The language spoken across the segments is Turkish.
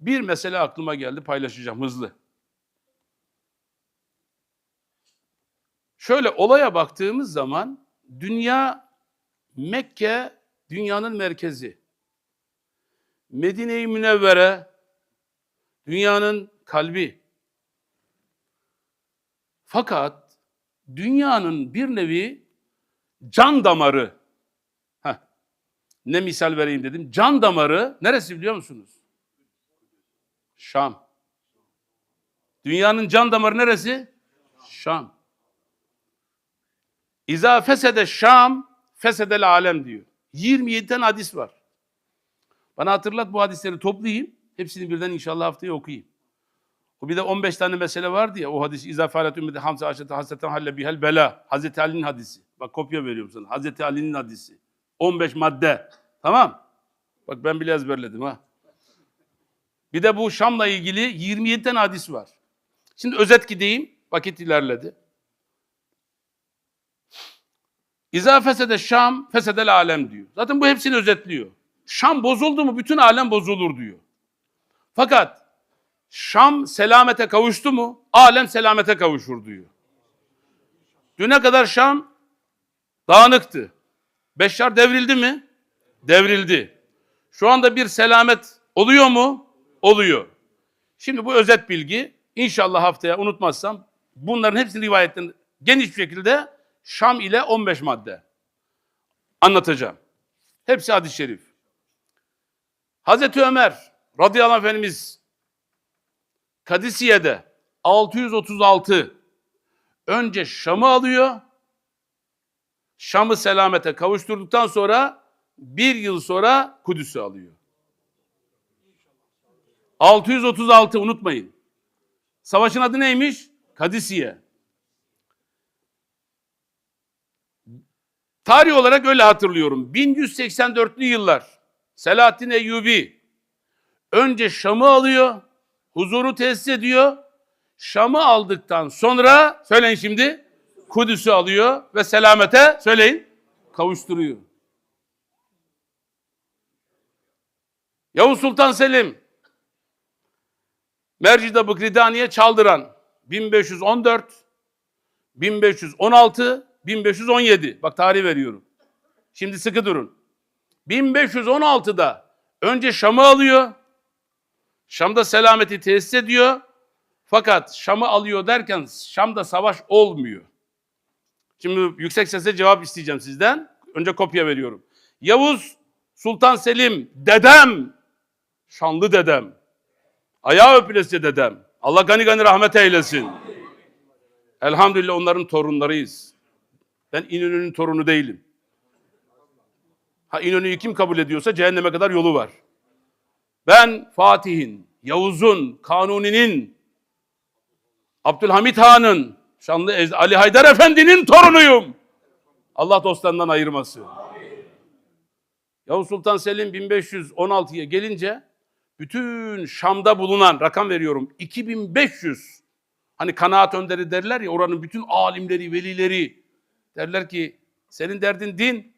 Bir mesele aklıma geldi paylaşacağım hızlı. Şöyle olaya baktığımız zaman dünya Mekke dünyanın merkezi. Medine-i Münevvere dünyanın kalbi. Fakat dünyanın bir nevi can damarı. Heh, ne misal vereyim dedim. Can damarı neresi biliyor musunuz? Şam. Dünyanın can damarı neresi? Şam. İza fesede Şam, fesedel alem diyor. 27 tane hadis var. Bana hatırlat bu hadisleri toplayayım. Hepsini birden inşallah haftaya okuyayım. O bir de 15 tane mesele vardı ya o hadis İza falet ümmeti hamse aşete hasreten halle bihel bela. Hazreti Ali'nin hadisi. Bak kopya veriyorum sana. Hazreti Ali'nin hadisi. 15 madde. Tamam. Bak ben bile ezberledim ha. Bir de bu Şam'la ilgili 27 tane hadis var. Şimdi özet gideyim. Vakit ilerledi. İza fesede Şam, fesedel alem diyor. Zaten bu hepsini özetliyor. Şam bozuldu mu bütün alem bozulur diyor. Fakat Şam selamete kavuştu mu alem selamete kavuşur diyor. Düne kadar Şam dağınıktı. Beşşar devrildi mi? Devrildi. Şu anda bir selamet oluyor mu? Oluyor. Şimdi bu özet bilgi inşallah haftaya unutmazsam bunların hepsini rivayetten geniş bir şekilde Şam ile 15 madde anlatacağım. Hepsi hadis-i şerif. Hazreti Ömer radıyallahu anh Efendimiz Kadisiye'de 636 önce Şam'ı alıyor. Şam'ı selamete kavuşturduktan sonra bir yıl sonra Kudüs'ü alıyor. 636 unutmayın. Savaşın adı neymiş? Kadisiye. Tarih olarak öyle hatırlıyorum. 1184'lü yıllar. Selahaddin Eyyubi önce Şam'ı alıyor, huzuru tesis ediyor. Şam'ı aldıktan sonra söyleyin şimdi Kudüs'ü alıyor ve selamete söyleyin kavuşturuyor. Yavuz Sultan Selim Mercida Bıkridaniye çaldıran 1514 1516 1517 bak tarih veriyorum. Şimdi sıkı durun. 1516'da önce Şam'ı alıyor. Şam'da selameti tesis ediyor. Fakat Şam'ı alıyor derken Şam'da savaş olmuyor. Şimdi yüksek sesle cevap isteyeceğim sizden. Önce kopya veriyorum. Yavuz Sultan Selim dedem, şanlı dedem, ayağı öpülesi dedem. Allah gani gani rahmet eylesin. Elhamdülillah onların torunlarıyız. Ben İnönü'nün torunu değilim. Ha İnönü'yü kim kabul ediyorsa cehenneme kadar yolu var. Ben Fatih'in, Yavuz'un, Kanuni'nin, Abdülhamit Han'ın, şanlı Ali Haydar Efendi'nin torunuyum. Allah dostlarından ayırmasın. Yavuz Sultan Selim 1516'ya gelince bütün Şam'da bulunan rakam veriyorum 2500 hani kanaat önderi derler ya oranın bütün alimleri, velileri derler ki senin derdin din.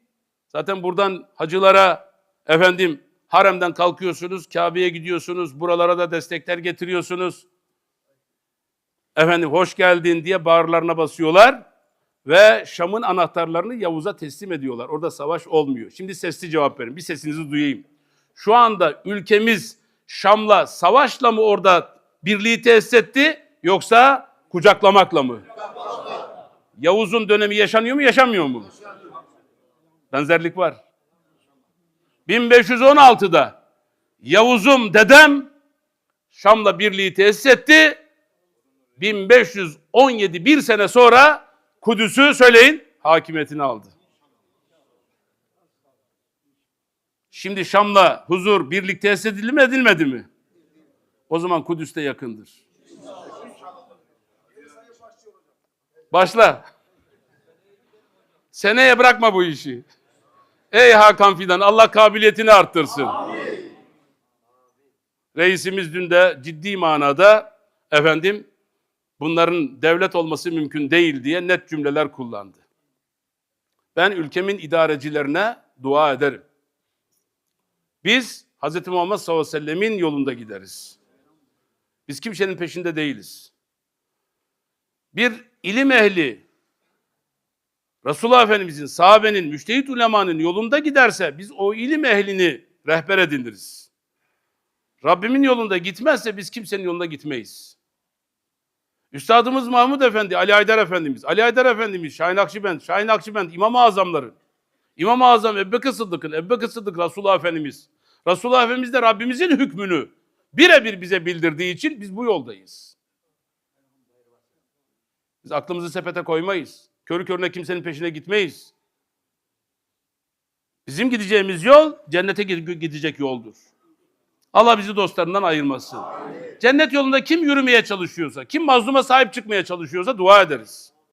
Zaten buradan hacılara efendim haremden kalkıyorsunuz, Kabe'ye gidiyorsunuz, buralara da destekler getiriyorsunuz. Efendim hoş geldin diye bağırlarına basıyorlar ve Şam'ın anahtarlarını Yavuz'a teslim ediyorlar. Orada savaş olmuyor. Şimdi sesli cevap verin. Bir sesinizi duyayım. Şu anda ülkemiz Şam'la savaşla mı orada birliği tesis etti yoksa kucaklamakla mı? Yavuz'un dönemi yaşanıyor mu yaşanmıyor mu? Benzerlik var. 1516'da Yavuz'um dedem Şam'la birliği tesis etti. 1517 bir sene sonra Kudüs'ü söyleyin hakimiyetini aldı. Şimdi Şam'la huzur, birlik tesis edildi mi edilmedi mi? O zaman Kudüs de yakındır. Başla. Seneye bırakma bu işi. Ey Hakan Fidan Allah kabiliyetini arttırsın. Reisimiz dün de ciddi manada efendim bunların devlet olması mümkün değil diye net cümleler kullandı. Ben ülkemin idarecilerine dua ederim. Biz Hz. Muhammed sallallahu aleyhi ve sellemin yolunda gideriz. Biz kimsenin peşinde değiliz. Bir ilim ehli, Resulullah Efendimizin, sahabenin, müştehit ulemanın yolunda giderse biz o ilim ehlini rehber ediniriz. Rabbimin yolunda gitmezse biz kimsenin yolunda gitmeyiz. Üstadımız Mahmud Efendi, Ali Haydar Efendimiz, Ali Haydar Efendimiz, Şahin Akşibend, Şahin Akşibend, İmam-ı Azamları, İmam-ı Azam Ebbekir Sıddık'ın, Ebbekir Sıddık Resulullah Efendimiz. Resulullah Efendimiz de Rabbimizin hükmünü birebir bize bildirdiği için biz bu yoldayız. Biz aklımızı sepete koymayız. Körü körüne kimsenin peşine gitmeyiz. Bizim gideceğimiz yol cennete gi- gidecek yoldur. Allah bizi dostlarından ayırmasın. Cennet yolunda kim yürümeye çalışıyorsa, kim mazluma sahip çıkmaya çalışıyorsa dua ederiz.